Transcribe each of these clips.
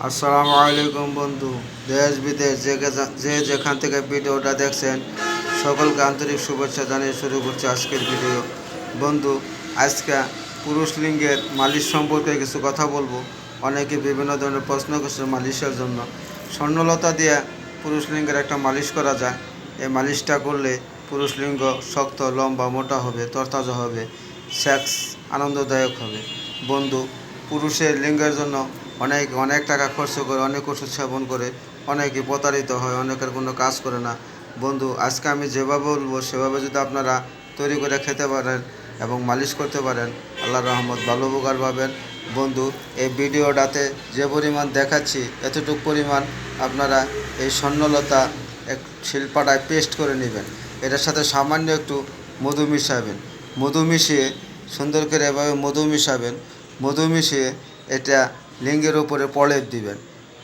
আসসালামু আলাইকুম বন্ধু। দেশ, বিদেশ, যে যে- যেখান থেকে ভিডিওটা দেখছেন, সকলকে আন্তরিক শুভেচ্ছা জানিয়ে শুরু করছি আজকের ভিডিও। বন্ধু, আজকে পুরুষ লিঙ্গের মালিশ সম্পর্কে কিছু কথা বলব। অনেকে বিভিন্ন ধরনের প্রশ্ন করছে মালিশের জন্য। স্বর্ণলতা দিয়ে পুরুষ লিঙ্গের একটা মালিশ করা যায়। এই মালিশটা করলে পুরুষ লিঙ্গ শক্ত, লম্বা, মোটা হবে, তরতাজা হবে, সেক্স আনন্দদায়ক হবে। বন্ধু, পুরুষের লিঙ্গের জন্য অনেক অনেক টাকা খরচ করে, অনেক ওষুধ সেবন করে, অনেকে প্রতারিত হয়, অনেকের কোনো কাজ করে না। বন্ধু, আজকে আমি যেভাবে বলব, সেভাবে যদি আপনারা তৈরি করে খেতে পারেন এবং মালিশ করতে পারেন আল্লাহ রহমত ভালো উপকার পাবেন। বন্ধু, এই ভিডিওটাতে যে পরিমাণ দেখাচ্ছি, এতটুকু পরিমাণ আপনারা এই স্বর্ণলতা এক শিল্পাটায় পেস্ট করে নেবেন। এটার সাথে সামান্য একটু মধু মিশাবেন। মধু মিশিয়ে সুন্দর করে এভাবে মধু মিশাবেন। মধু মিশিয়ে এটা লিঙ্গের উপরে প্রলেপ দিবেন।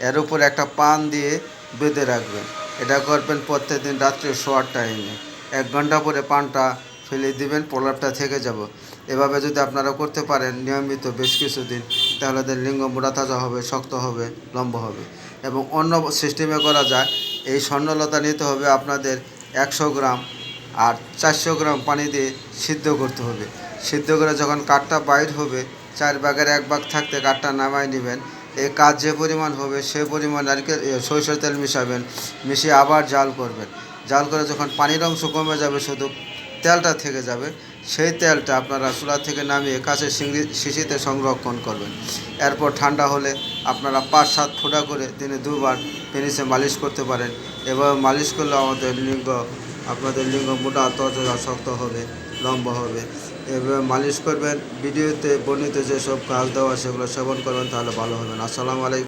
এর উপরে একটা পান দিয়ে বেঁধে রাখবেন। এটা করবেন প্রত্যেক দিন রাত্রে শোয়ার টাইমে। এক ঘণ্টা পরে পানটা ফেলে দিবেন প্রলাপটা থেকে যাব। এভাবে যদি আপনারা করতে পারেন, নিয়মিত বেশ কিছুদিন, তাহলে তাদের লিঙ্গ মোটা তাজা হবে, শক্ত হবে, লম্বা হবে। এবং অন্য সিস্টেমে করা যায়, এই স্বর্ণলতা নিতে হবে আপনাদের একশো গ্রাম আর চারশো গ্রাম পানি দিয়ে সিদ্ধ করতে হবে। সিদ্ধ করে যখন কাঠটা বাইর হবে চার ভাগের এক ভাগ থাকতে কাঠটা নামাই নেবেন। এই কাজ যে পরিমাণ হবে, সে পরিমাণ নারকেল সরিষার তেল মিশাবেন। মিশিয়ে আবার জাল করবেন। জাল করে যখন পানির অংশ কমে যাবে, শুধু তেলটা থেকে যাবে, সেই তেলটা আপনারা চুলা থেকে নামিয়ে কাছে সিংড়ি শিশিতে সংরক্ষণ করবেন। এরপর ঠান্ডা হলে আপনারা পাঁচ সাত ফোঁটা করে দিনে দুবার পেনিসে মালিশ করতে পারেন। এভাবে মালিশ করলে আমাদের লিঙ্গ আপনাদের লিঙ্গ মোটা তরতাজা শক্ত হবে, লম্বা হবে এবার মালিশ করবেন, ভিডিওতে বর্ণিত যেসব কাজ দেওয়া সেগুলো সেবন করবেন, তাহলে ভালো হবেন আসসালামু আলাইকুম।